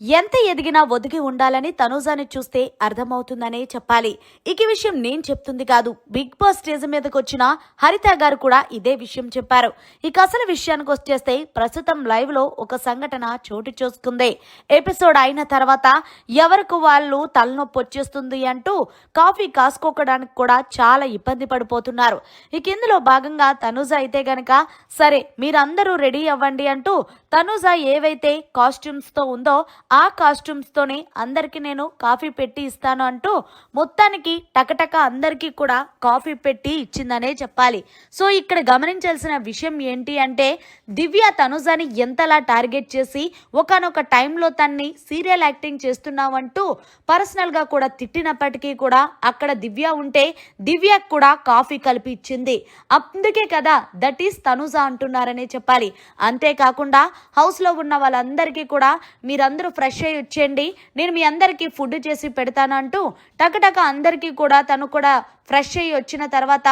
ఎంత ఎదిగినా ఒదిగి ఉండాలని తనూజాని చూస్తే అర్థమవుతుందనే చెప్పాలి. ఇక ఈ విషయం నేను చెప్తుంది కాదు. బిగ్ బాస్ స్టేజ్ మీదకి వచ్చిన హరిత గారు కూడా ఇదే విషయం చెప్పారు. ఇక అసలు విషయానికి వచ్చేస్తే ప్రస్తుతం లైవ్లో ఒక సంఘటన చోటు చేసుకుంది. ఎపిసోడ్ అయిన తర్వాత ఎవరికి వాళ్ళు తలనొప్పి వచ్చేస్తుంది అంటూ కాఫీ కాసుకోవడానికి కూడా చాలా ఇబ్బంది పడిపోతున్నారు. ఇక ఇందులో భాగంగా తనూజ అయితే గనక సరే మీరందరూ రెడీ అవ్వండి అంటూ తనూజ ఏవైతే కాస్ట్యూమ్స్తో ఉందో ఆ కాస్ట్యూమ్స్తోనే అందరికీ నేను కాఫీ పెట్టి ఇస్తాను అంటూ మొత్తానికి టకటక అందరికీ కూడా కాఫీ పెట్టి ఇచ్చిందనే చెప్పాలి. సో ఇక్కడ గమనించాల్సిన విషయం ఏంటి అంటే దివ్య తనుజాని ఎంతలా టార్గెట్ చేసి ఒకనొక టైంలో తన్ని సీరియల్ యాక్టింగ్ చేస్తున్నావంటూ పర్సనల్గా కూడా తిట్టినప్పటికీ కూడా అక్కడ దివ్య ఉంటే దివ్యకు కూడా కాఫీ కలిపి ఇచ్చింది. అందుకే కదా దట్ ఈస్ తనుజ అంటున్నారనే చెప్పాలి. అంతేకాకుండా హౌస్లో ఉన్న వాళ్ళందరికీ కూడా మీరందరూ ఫ్రెష్ అయ్యి వచ్చేయండి. నేను మీ అందరికీ ఫుడ్ చేసి పెడతానంటూ టక టకటక అందరికీ కూడా తను కూడా ఫ్రెష్ అయ్యి వచ్చిన తర్వాత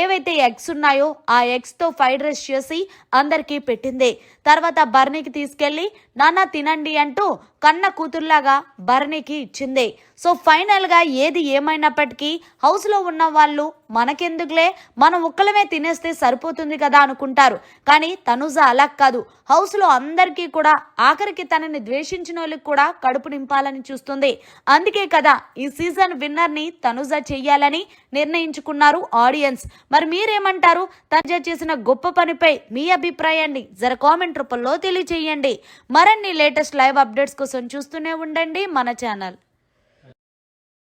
ఏవైతే ఎగ్స్ ఉన్నాయో ఆ ఎగ్స్తో ఫ్రైడ్ రైస్ చేసి అందరికీ పెట్టింది. తర్వాత బర్నీకి తీసుకెళ్ళి నాన్న తినండి అంటూ కన్న కూతుర్లాగా బర్నీకి ఇచ్చింది. సో ఫైనల్గా ఏది ఏమైనప్పటికీ హౌస్లో ఉన్న వాళ్ళు మనకెందుకులే? మనం ఒక్కలమే తినేస్తే సరిపోతుంది కదా అనుకుంటారు. కానీ తనుజ అలా కాదు. హౌస్లో అందరికీ కూడా ఆఖరికి తనని ద్వేషించిన వాళ్ళకి కూడా కడుపు నింపాలని చూస్తుంది. అందుకే కదా ఈ సీజన్ విన్నర్ని తనుజ చెయ్యాలని నిర్ణయించుకున్నారు ఆడియన్స్. మరి మీరేమంటారు? తనుజ చేసిన గొప్ప పనిపై మీ అభిప్రాయాన్ని జర కామెంట్ రూపంలో తెలియచేయండి. మరిన్ని లేటెస్ట్ లైవ్ అప్డేట్స్ కోసం చూస్తూనే ఉండండి మన ఛానల్.